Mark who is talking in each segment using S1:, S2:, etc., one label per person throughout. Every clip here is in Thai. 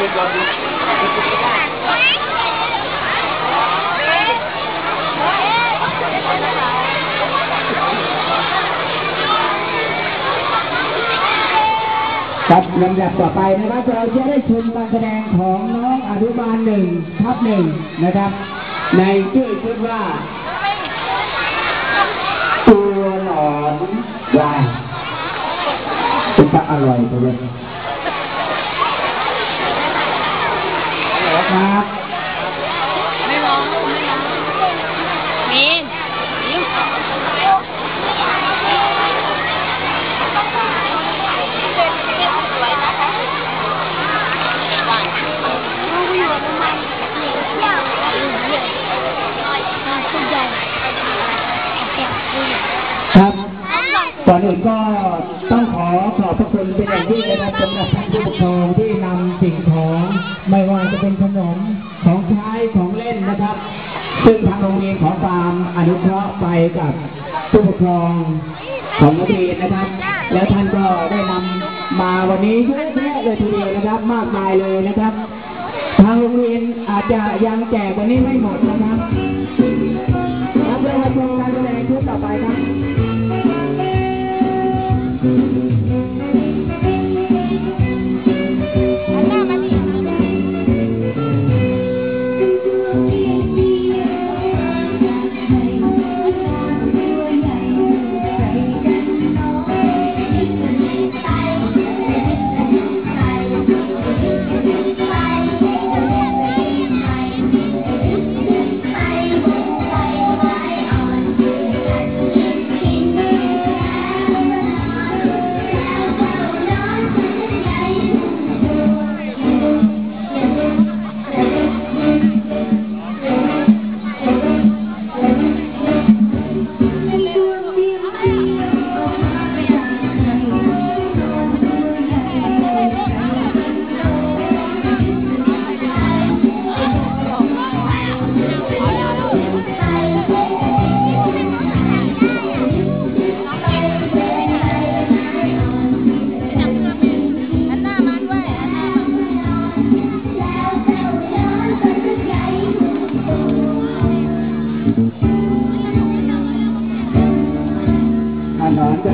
S1: ยืนก่อนดู
S2: ครับลำดับต่อไปนะครับเราจะได้ชมการแสดงของน้องอนุบาลหนึ่งทับหนึ่งนะครับ ในชื่อชุดว่า ตัวหนอนวายเป็นตาอร่อยตัวเลย ครับ
S3: ไม่ร้องไม่ร้องมีนยิ้มสวยนะคะหวานลูกอยู่ทำไมอยากเยอะตัวใหญ่
S2: ครับก่อนอื่นก็ต้องขอขอบพระคุณเป็นอย่างยิ่งนะครับสำหรับท่านผู้ปกครองที่ กับผู้ปกครองของนักเรียนนะครับ แล้วท่านก็ได้นำมาวันนี้เยอะแยะเลยทีเดียวนะครับ มากมายเลยนะครับ ทางโรงเรียนอาจจะยังแจกวันนี้ไม่หมดนะครับรับเพื่อมาชมการแสดงชุดต่อไปครับ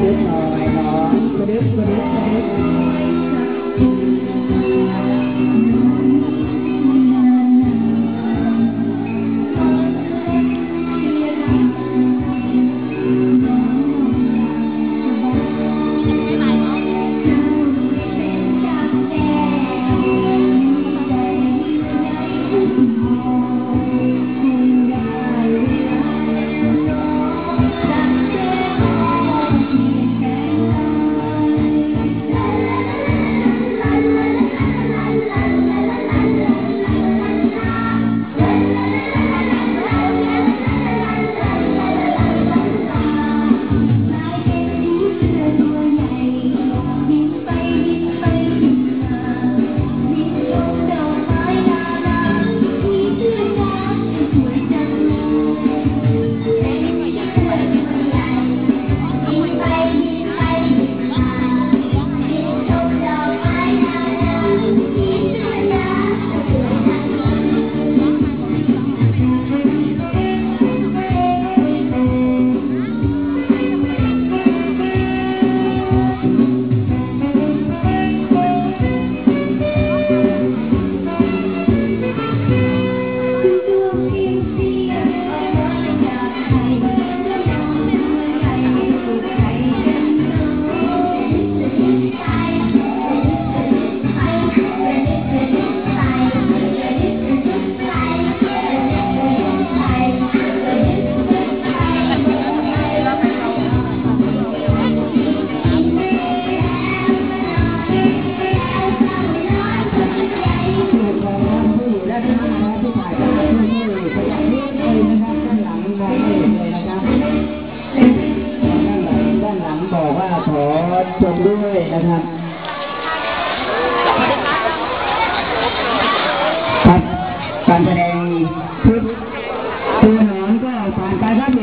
S3: หนอน
S2: กระดึ๊บหน่อยหนอนกระดึ๊บกระดึ๊บกระดึ๊บ นะครับ